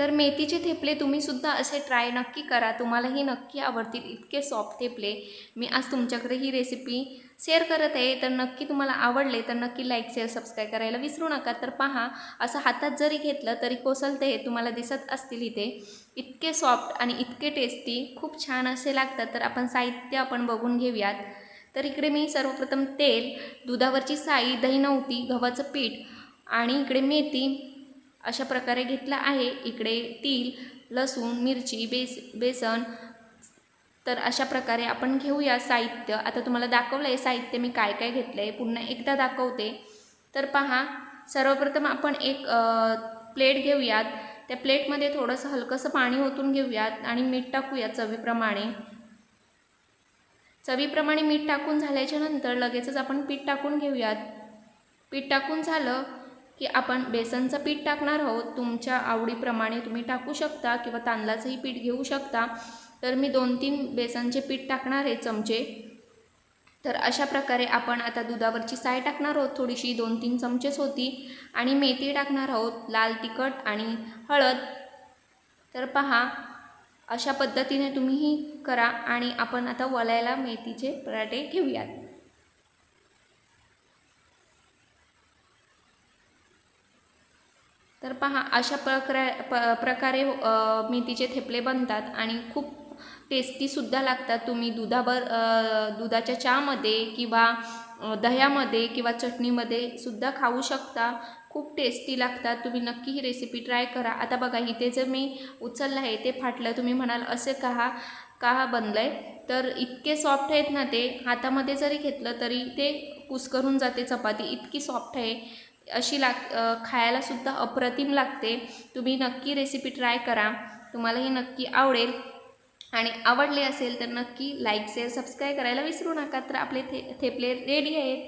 तर मेथीचे थेपले तुम्हीसुद्धा असे ट्राय नक्की करा. तुम्हालाही नक्की आवडतील. इतके सॉफ्ट थेपले. मी आज तुमच्याकडे ही रेसिपी शेअर करत आहे. तर नक्की तुम्हाला आवडले तर नक्की लाईक शेअर सबस्क्राईब करायला विसरू नका. तर पहा असं हातात जरी घेतलं तरी कोसलते हे तुम्हाला दिसत असतील इथे. इतके सॉफ्ट आणि इतके टेस्टी खूप छान असे लागतात. तर आपण साहित्य आपण बघून घेऊयात. तर इकडे मी सर्वप्रथम तेल दुधावरची साई दही नव्हती गव्हाचं पीठ आणि इकडे मेथी. अशा प्रकारे घेतला आहे. इकडे तील लसूण मिरची बेस बेसन. तर अशा प्रकारे आपण घेऊया साहित्य. आता तुम्हाला दाखवलं आहे साहित्य मी काय काय घेतलं आहे पुन्हा एकदा दाखवते. तर पहा सर्वप्रथम आपण एक प्लेट घेऊयात. त्या प्लेटमध्ये थोडंसं हलकंसं पाणी ओतून घेऊयात आणि मीठ टाकूया चवीप्रमाणे. चवीप्रमाणे मीठ टाकून झाल्याच्यानंतर लगेचच आपण पीठ टाकून घेऊयात. पीठ टाकून झालं की आपण बेसनचं पीठ टाकणार आहोत तुमच्या आवडीप्रमाणे तुम्ही टाकू शकता किंवा तांदळाचंही पीठ घेऊ शकता. तर मी दोन तीन बेसनचे पीठ टाकणार आहे चमचे. तर अशा प्रकारे आपण आता दुधावरची साय टाकणार आहोत. थोडीशी दोन तीन चमचेच होती. आणि मेथी टाकणार आहोत लाल तिखट आणि हळद. तर पहा अशा पद्धतीने तुम्हीही करा आणि आपण आता वलायला मेथीचे पराठे घेऊयात. तर पहा अशा प्रक्रा प प्रकारे मेथीचे थेपले बनतात आणि खूप टेस्टीसुद्धा लागतात. तुम्ही दुधावर दुधाच्या चहामध्ये किंवा दह्यामध्ये किंवा चटणीमध्ये सुद्धा खाऊ शकता. खूप टेस्टी लागतात. तुम्ही नक्की ही रेसिपी ट्राय करा. आता बघा इथे जर मी उचललं आहे ते फाटलं. तुम्ही म्हणाल असे कहा का बनलं आहे तर इतके सॉफ्ट आहेत ना ते हातामध्ये जरी घेतलं तरी ते कुस्करून जाते चपाती. इतकी सॉफ्ट आहे. अशी लाग खायलासुद्धा अप्रतिम लागते. तुम्ही नक्की रेसिपी ट्राय करा. तुम्हाला ही नक्की आवडेल. आणि आवडले असेल तर नक्की लाईक शेअर सबस्क्राईब करायला विसरू नका. तर आपले थे थेपले रेडी आहेत.